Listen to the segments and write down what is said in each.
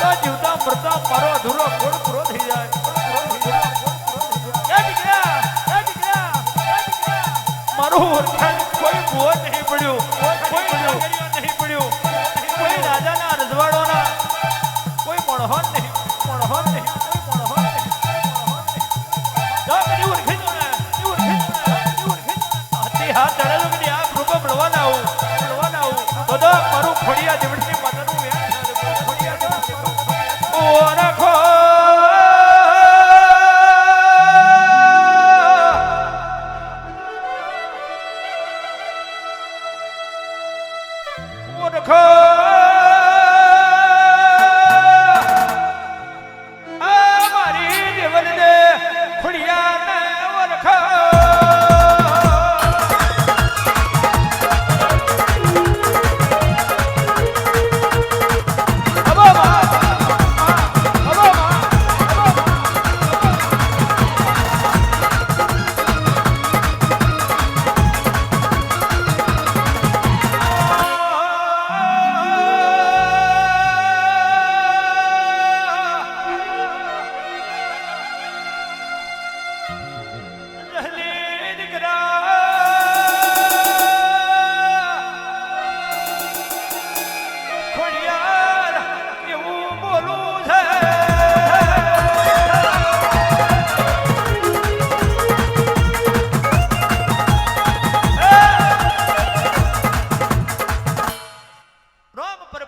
તો જીવતા મરતા મારો અધૂરો ગોળ પૂરો થઈ જાય. મારું કોઈ ભૂવો નહીં પડ્યું. કોઈ પડ્યું. ઓળખો આ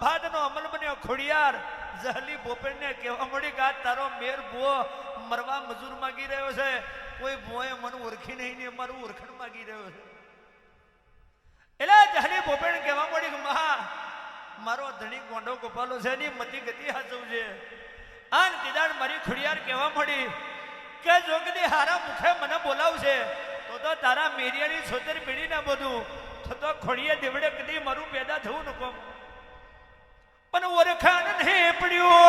પ્રભાતનો અમલ બન્યો. ખોડિયાર, જહલી બોપેણને કહેવા મળી કે, આ તારો મેર ભૂવો મરવા મજૂર માગી રહ્યો છે. કોઈ ભૂએ મને ઓળખી નહીં ને મારું ઓળખણ માગી રહ્યો છે. એટલે જહલી બોપેણ કહેવા મળી કે, મહા, મારો ધણી ગોંડો ગોપાલો છે ની મતી ગતિ હાચવું છે. આન કીદાણ મારી ખોડિયાર કહેવા મળી કે, જો કદી હારા મુખે મને બોલાવશે, તો તો તારા મેરિયાની છોતેર પીડી ના બધું. તો તો ખોડીએ દેવડે કદી મારું પેદા થવું નકો પણ ઓળખાણ હે પડ્યું.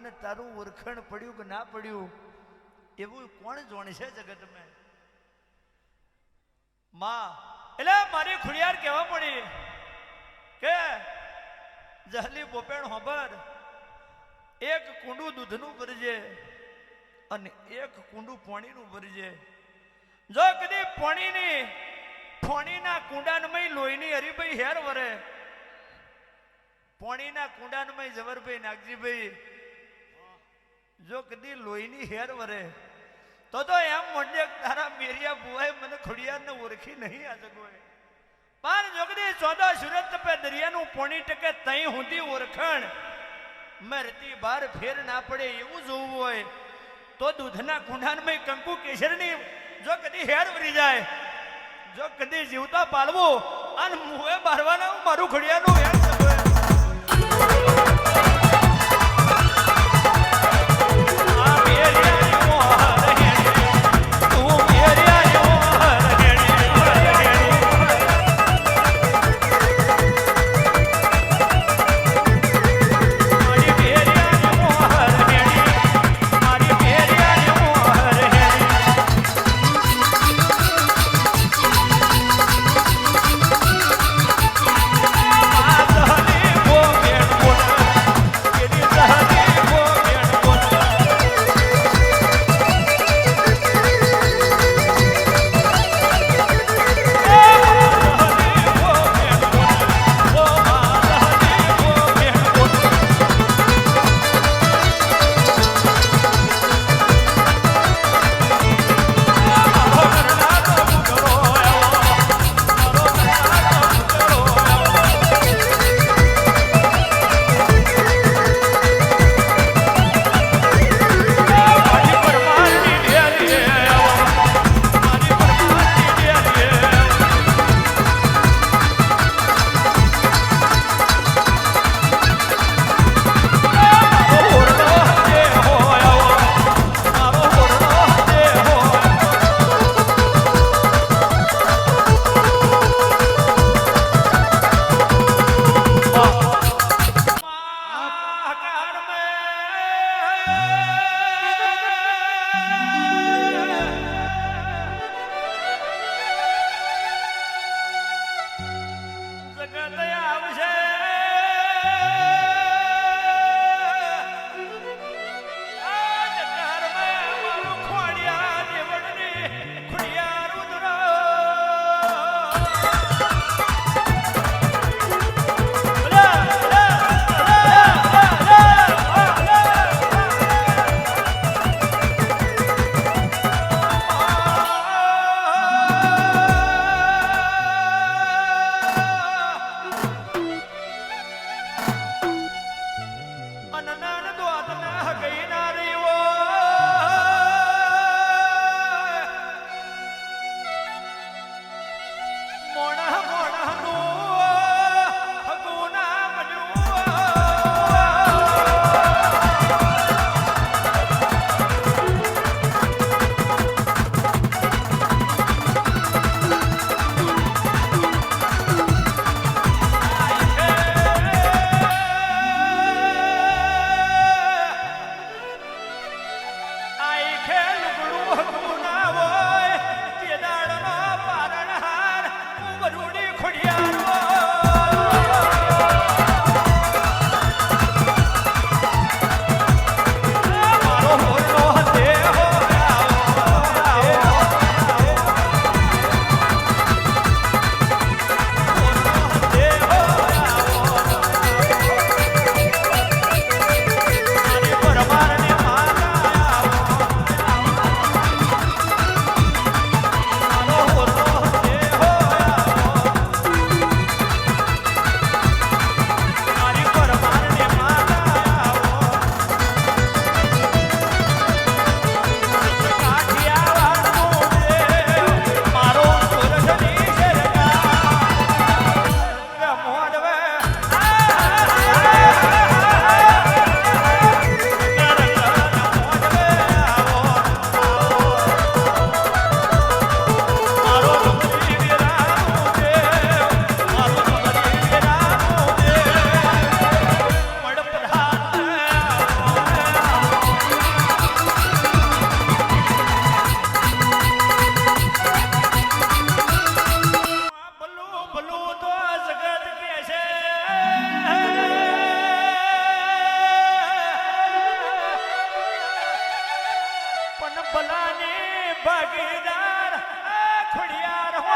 મેર તારું ઓળખણ પડ્યું કે ના પડ્યું, એવું કોણ જોણશે જગતમાં? માં, એટલે મારી ખુડિયાર કહેવા પડી કે, જહલી બોપેણ હોબર એક કુંડું દૂધનું ભરજે અને એક કુંડું પોણીનું ભરજે. જો કદી પોણીની ફોણીના કુંડાનમય લોહીની હરીભાઈ હેર વરે, પોણીના કુંડાનમય જવરભાઈ નાગજીભાઈ જો કદી લોહીની હેર વરે. તો તો એમ મોઢે તારા મેરિયા બુવાએ મને ખોડિયારને ઓળખી નહીં આ જગોએ. પણ જોગદી ચોદા સુરત પે દરિયાનું પોણી ટકે તઈ હુંધી ઓળખણ. મરતી બાર ફેર ના પડે એવું જોવું હોય. તો દૂધના કુંડાનમાં કંકુ કેસરની જો કદી હેર વરી જાય. જો કદી જીવતા પાલવું અને મુએ બારવાના મારું ઘડિયાનું હેર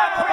Bye.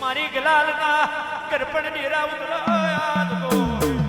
મારી ગલાલ ના કરપણ ડેરા ઉતરો યાદ ગો